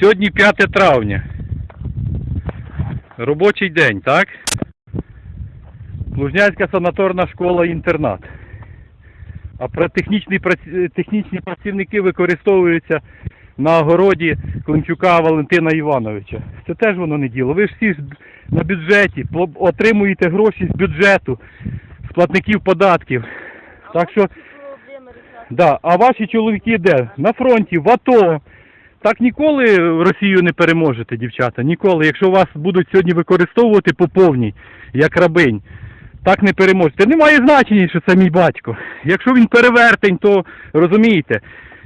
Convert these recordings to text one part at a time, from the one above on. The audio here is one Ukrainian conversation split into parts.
Сьогодні 5 травня. Робочий день, так? Лужнянська санаторна школа-інтернат. А технічні, технічні працівники використовуються на огороді Климчука Валентина Івановича. Це теж воно не діло. Ви ж всі ж на бюджеті, отримуєте гроші з бюджету, з платників податків. Так що, да, а ваші чоловіки де? На фронті, в АТО. Так ніколи Росію не переможете, дівчата. Ніколи. Якщо вас будуть сьогодні використовувати по повній, як рабинь, так не переможете. Немає значення, що це мій батько. Якщо він перевертень, то розумієте,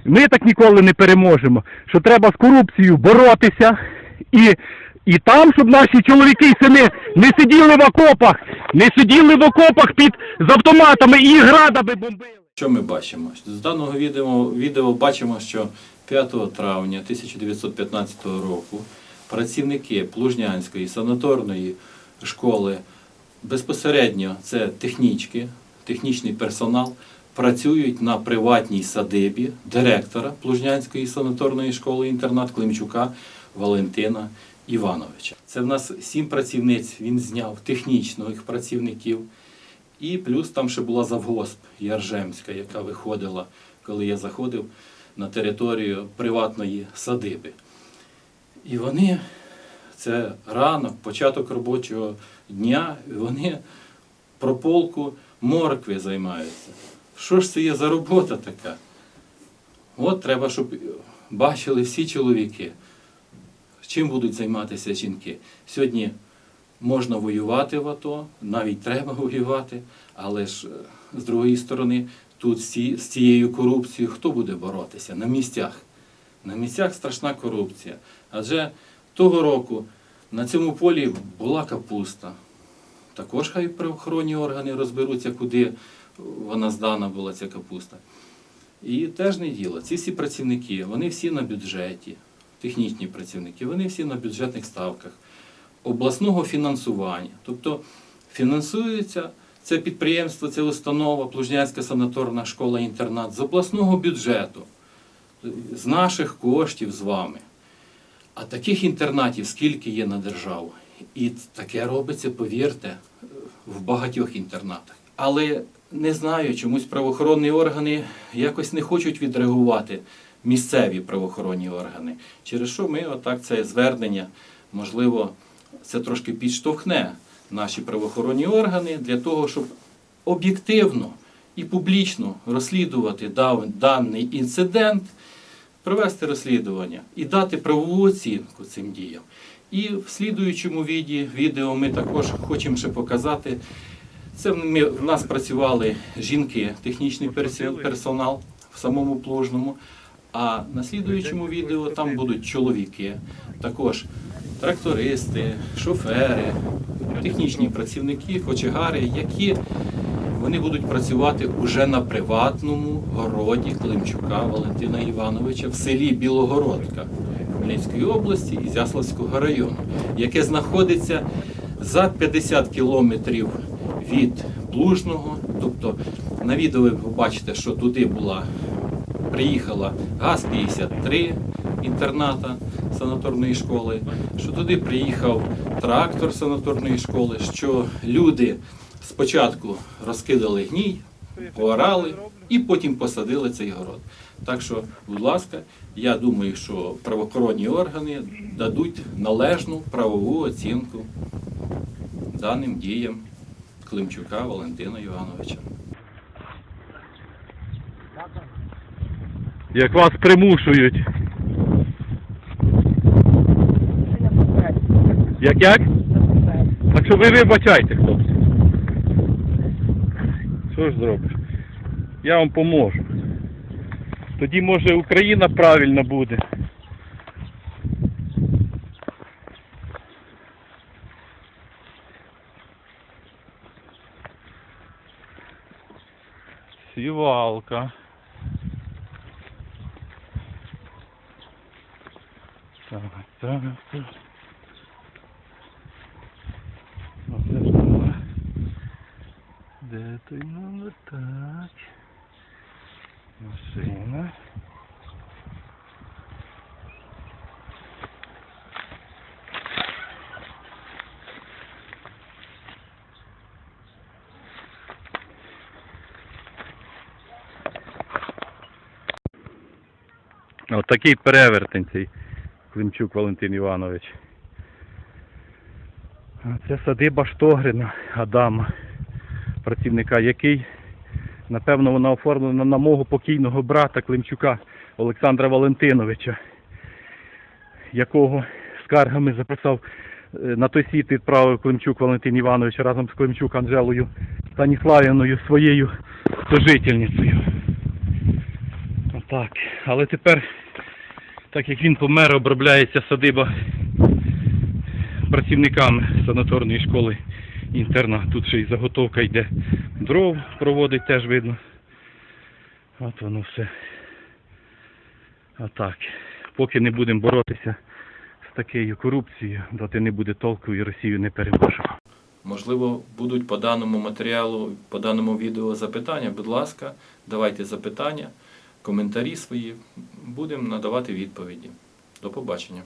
ми так ніколи не переможемо. Що треба з корупцією боротися і, і там, щоб наші чоловіки і сини не сиділи в окопах, не сиділи в окопах під з автоматами і градами бомбили. Що ми бачимо? З даного відео, відео бачимо, що 5 травня 1915 року працівники Плужнянської санаторної школи безпосередньо це технічки, технічний персонал, працюють на приватній садибі директора Плужнянської санаторної школи інтернат Климчука Валентина Івановича. Це в нас сім працівниць, він зняв технічних працівників. І плюс там ще була завгосп Яржемська, яка виходила, коли я заходив на територію приватної садиби. І вони, це ранок, початок робочого дня, вони прополку моркви займаються. Що ж це є за робота така? От треба, щоб бачили всі чоловіки, чим будуть займатися жінки. Сьогодні можна воювати в АТО, навіть треба воювати, але ж е, з другої сторони, тут з цією корупцією хто буде боротися? На місцях. На місцях страшна корупція. Адже того року на цьому полі була капуста. Також хай правоохоронні органи розберуться, куди вона здана була, ця капуста. І теж не діло. Ці всі працівники, вони всі на бюджеті, технічні працівники, вони всі на бюджетних ставках обласного фінансування. Тобто фінансується це підприємство, це установа, Плужнянська санаторна школа-інтернат з обласного бюджету, з наших коштів з вами. А таких інтернатів скільки є на державу? І таке робиться, повірте, в багатьох інтернатах. Але не знаю, чомусь правоохоронні органи якось не хочуть відреагувати місцеві правоохоронні органи. Через що ми отак це звернення, можливо, це трошки підштовхне наші правоохоронні органи для того, щоб об'єктивно і публічно розслідувати даний інцидент, провести розслідування і дати правову оцінку цим діям. І в слідуючому відео ми також хочемо ще показати. Це ми, в нас працювали жінки, технічний персонал в самому плужному. А на слідуючому відео там будуть чоловіки, також трактористи, шофери, технічні працівники, кочегари, які вони будуть працювати уже на приватному городі Климчука Валентина Івановича в селі Білогородка Хмельницької області і Зяславського району, яке знаходиться за 50 кілометрів від Плужного. Тобто на відео ви побачите, що туди була приїхала ГАЗ-53 інтерната санаторної школи, що туди приїхав трактор санаторної школи, що люди спочатку розкидали гній, поорали і потім посадили цей город. Так що, будь ласка, я думаю, що правоохоронні органи дадуть належну правову оцінку даним діям Климчука Валентина Івановича. Як вас примушують. Це не попередньо. Як як? Так що ви вибачайте, хлопці. Що ж зробиш? Я вам поможу. Тоді може Україна правильно буде. Сівалка. Так, так, так. Так. Машина. Отакий От перевертень цей Климчук Валентин Іванович. Це садиба Штогрина Адама, працівника який напевно, вона оформлена на мого покійного брата Климчука Олександра Валентиновича, якого скаргами записав е, на той світ відправив Климчук Валентин Іванович разом з Климчук Анжелою Станіславівною своєю сожительницею. Отак. Але тепер, так як він помер, обробляється садиба працівниками санаторної школи інтерна. Тут ще й заготовка йде. Дров проводить теж видно. От воно все. Отак. Поки не будемо боротися з такою корупцією, доти не буде толку і Росію не переможемо. Можливо, будуть по даному матеріалу, по даному відео запитання. Будь ласка, давайте запитання, коментарі свої. Будемо надавати відповіді. До побачення.